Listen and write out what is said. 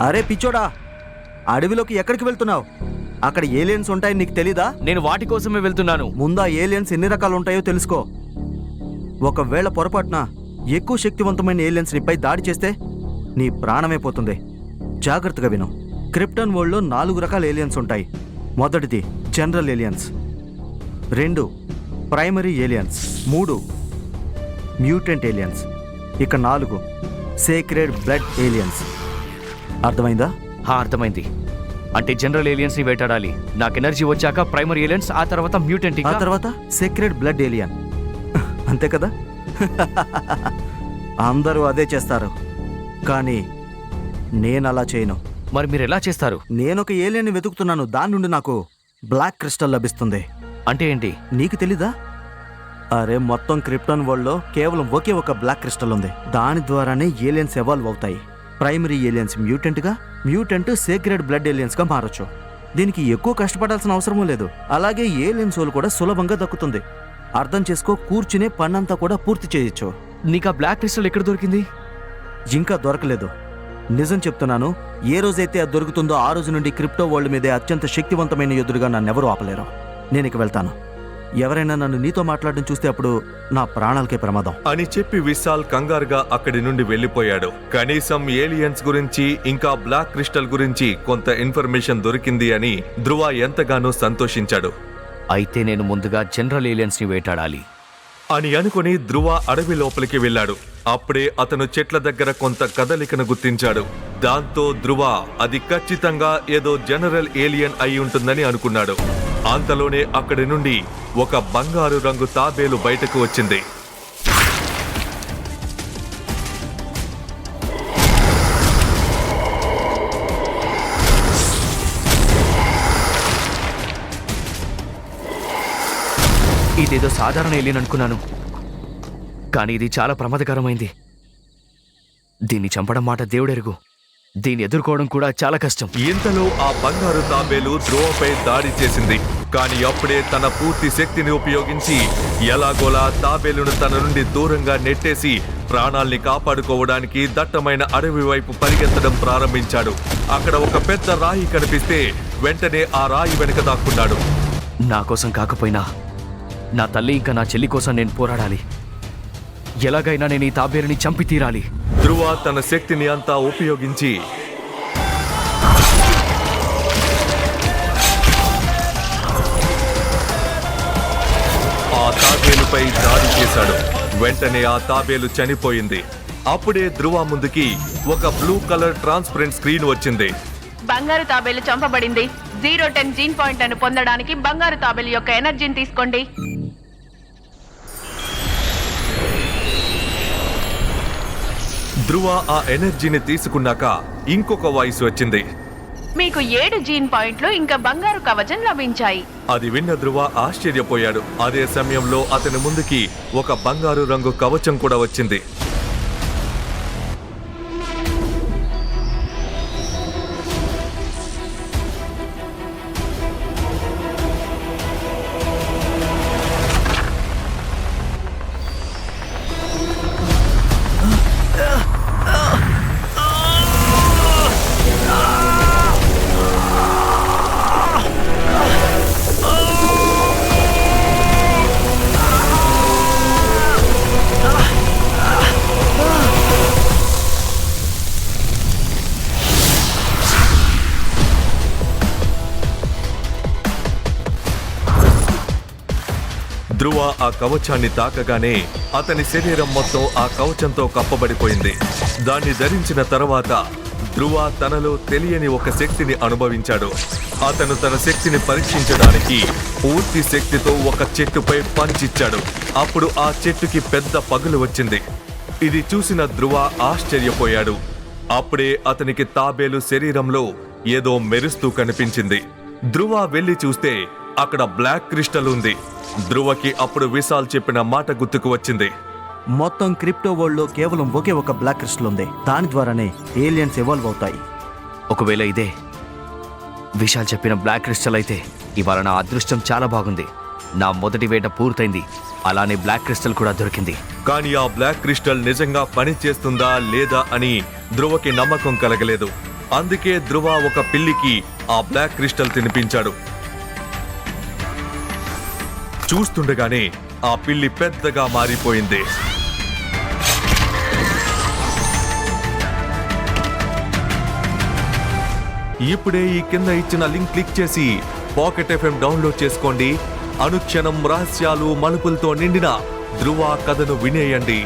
అరే పిచ్చోడా అడవిలోకి ఎక్కడికి వెళ్తున్నావు? అక్కడ ఏలియన్స్ ఉంటాయని నీకు తెలీదా? నేను వాటి కోసమే వెళ్తున్నాను. ముందా ఏలియన్స్ ఎన్ని రకాలు ఉంటాయో తెలుసుకో. ఒకవేళ పొరపాటున ఎక్కువ శక్తివంతమైన ఏలియన్స్ నీపై దాడి చేస్తే నీ ప్రాణమే పోతుంది. జాగ్రత్తగా విను. క్రిప్టన్ వరల్డ్లో నాలుగు రకాల ఏలియన్స్ ఉంటాయి. మొదటిది జనరల్ ఏలియన్స్. రెండు ప్రైమరీ ఏలియన్స్. మూడు మ్యూటెంట్ ఏలియన్స్. ఇక నాలుగు సేక్రెడ్ బ్లడ్ ఏలియన్స్. అర్థమైందా? హా అర్థమైంది. అంటే జనరల్ ఏలియన్స్ని వేటాడాలి. నాకు ఎనర్జీ వచ్చాక ప్రైమరీ ఏలియన్స్ ఆ తర్వాత మ్యూటెంట్ ఆ తర్వాత సేక్రెడ్ బ్లడ్ ఏలియన్. అంతే కదా? అందరూ అదే చేస్తారు. కానీ నేను అలా చేయను. మరి మీరు ఎలా చేస్తారు? నేను ఒక ఏలియన్ని వెతుకుతున్నాను. దాని నుండి నాకు బ్లాక్ క్రిస్టల్ లభిస్తుంది. అంటే ఏంటి? నీకు తెలీదా? అరే మొత్తం క్రిప్టన్ వరల్డ్లో కేవలం ఒకే ఒక బ్లాక్ క్రిస్టల్ ఉంది. దాని ద్వారానే ఏలియన్స్ ఎవాల్వ్ అవుతాయి. ప్రైమరీ ఏలియన్స్ మ్యూటెంట్గా మ్యూటెంట్ సేక్రెడ్ బ్లడ్ ఏలియన్స్గా మారొచ్చు. దీనికి ఎక్కువ కష్టపడాల్సిన అవసరం లేదు. అలాగే ఏలియన్ సోల్ కూడా సులభంగా దక్కుతుంది. అర్థం చేసుకో కూర్చునే పన్నంతా కూడా పూర్తి చేయొచ్చు. నీకు ఆ బ్లాక్ క్రిస్టల్ ఎక్కడ దొరికింది? ఇంకా దొరకలేదు. నిజం చెప్తున్నాను ఏ రోజైతే అది దొరుకుతుందో ఆ రోజు నుండి క్రిప్టో వరల్డ్ మీదే అత్యంత శక్తివంతమైన యోధుడిగా నన్నెవరూ ఆపలేరు. నేను ఇక వెళ్తాను. ఎవరైనా నన్ను నీతో మాట్లాడడం చూస్తే అప్పుడు నా ప్రాణాలకే ప్రమాదం. అని చెప్పి విశాల్ కంగారుగా అక్కడి నుండి వెళ్ళిపోయాడు. కనీసం ఏలియన్స్ గురించి ఇంకా బ్లాక్ క్రిస్టల్ గురించి కొంత ఇన్ఫర్మేషన్ దొరికింది అని ధ్రువ ఎంతగానో సంతోషించాడు. అయితే నేను ముందుగా జనరల్ ఏలియన్స్ని వేటాడాలి. అని అనుకుని ధ్రువ అడవి లోపలికి వెళ్ళాడు. అప్పుడే అతను చెట్ల దగ్గర కొంత కదలికను గుర్తించాడు. దాంతో ధ్రువ అది ఖచ్చితంగా ఏదో జనరల్ ఏలియన్ అయి ఉంటుందని అనుకున్నాడు. అంతలోనే అక్కడి నుండి ఒక బంగారు రంగు తాబేలు బయటకు వచ్చింది. ఇదేదో సాధారణ ఏలియన్ అనుకున్నాను. కానీ ఇది చాలా ప్రమాదకరమైంది. దీన్ని చంపడం మాట దేవుడెరుగు. దీన్ని ఎదుర్కోవడం కూడా చాలా కష్టం. ఇంతలో ఆ బంగారు తాబేలు ధ్రువపై దాడి చేసింది. కానీ అప్పుడే తన పూర్తి శక్తిని ఉపయోగించి ఎలాగోలా తాబేలును తన నుండి దూరంగా నెట్టేసి ప్రాణాల్ని కాపాడుకోవడానికి దట్టమైన అడవి వైపు పరిగెత్తడం ప్రారంభించాడు. అక్కడ ఒక పెద్ద రాయి కనిపిస్తే వెంటనే ఆ రాయి వెనుక దాక్కున్నాడు. నా కోసం కాకపోయినా నా తల్లి ఇంకా నా చెల్లి కోసం నేను పోరాడాలి. ఎలాగైనా నేను ఈ తాబేలుని చంపి తీరాలి ధ్రువ తన శక్తిని అంతా ఉపయోగించి ఆ తాబేలుపై దాడి చేశాడు. వెంటనే ఆ తాబేలు చనిపోయింది. అప్పుడే ధ్రువ ముందుకి ఒక బ్లూ కలర్ ట్రాన్స్పరెంట్ స్క్రీన్ వచ్చింది. బంగారు తాబేలు చంపబడింది. జీరో టెన్ జీన్ పాయింట్ పొందడానికి బంగారు తాబేలు యొక్క ఎనర్జీని తీసుకోండి. ధ్రువ ఆ ఎనర్జీని తీసుకున్నాక ఇంకొక వాయిస్ వచ్చింది. మీకు ఏడు జీన్ పాయింట్లు ఇంకా బంగారు కవచం లభించాయి. అది విన్న ధ్రువ ఆశ్చర్యపోయాడు. అదే సమయంలో అతని ముందుకి ఒక బంగారు రంగు కవచం కూడా వచ్చింది. ధ్రువ ఆ కవచాన్ని తాకగానే అతని శరీరం మొత్తం ఆ కవచంతో కప్పబడిపోయింది. దాన్ని ధరించిన తర్వాత ధ్రువ తనలో తెలియని ఒక శక్తిని అనుభవించాడు. అతను తన శక్తిని పరీక్షించడానికి పూర్తి శక్తితో ఒక చెట్టుపై పంచిచ్చాడు అప్పుడు ఆ చెట్టుకి పెద్ద పగులు వచ్చింది. ఇది చూసిన ధ్రువ ఆశ్చర్యపోయాడు. అప్పుడే అతనికి తాబేలు శరీరంలో ఏదో మెరుస్తూ కనిపించింది. ధ్రువ వెళ్ళి చూస్తే అక్కడ బ్లాక్ క్రిస్టల్ ఉంది. ధ్రువకి అప్పుడు విశాల్ చెప్పిన మాట గుర్తుకు వచ్చింది. మొత్తం క్రిప్టో వరల్డ్లో కేవలం ఒకే ఒక బ్లాక్ క్రిస్టల్ ఉంది. దాని ద్వారానే ఏలియన్స్ ఎవాల్వ్ అవుతాయి. ఒకవేళ ఇదే విశాల్ చెప్పిన బ్లాక్ క్రిస్టల్ అయితే ఇవాళ నా అదృష్టం చాలా బాగుంది. నా మొదటి వేట పూర్తయింది. అలానే బ్లాక్ క్రిస్టల్ కూడా దొరికింది. కానీ ఆ బ్లాక్ క్రిస్టల్ నిజంగా పని చేస్తుందా లేదా అని ధ్రువకి నమ్మకం కలగలేదు. అందుకే ధ్రువ ఒక పిల్లికి ఆ బ్లాక్ క్రిస్టల్ తినిపించాడు. చూస్తుండగానే ఆ పిల్లి పెద్దగా మారిపోయింది. ఇప్పుడే ఈ కింద ఇచ్చిన లింక్ క్లిక్ చేసి పాకెట్ ఎఫ్ఎం డౌన్లోడ్ చేసుకోండి. అనుక్షణం రహస్యాలు మలుపులతో నిండిన ధృవ కథను వినేయండి.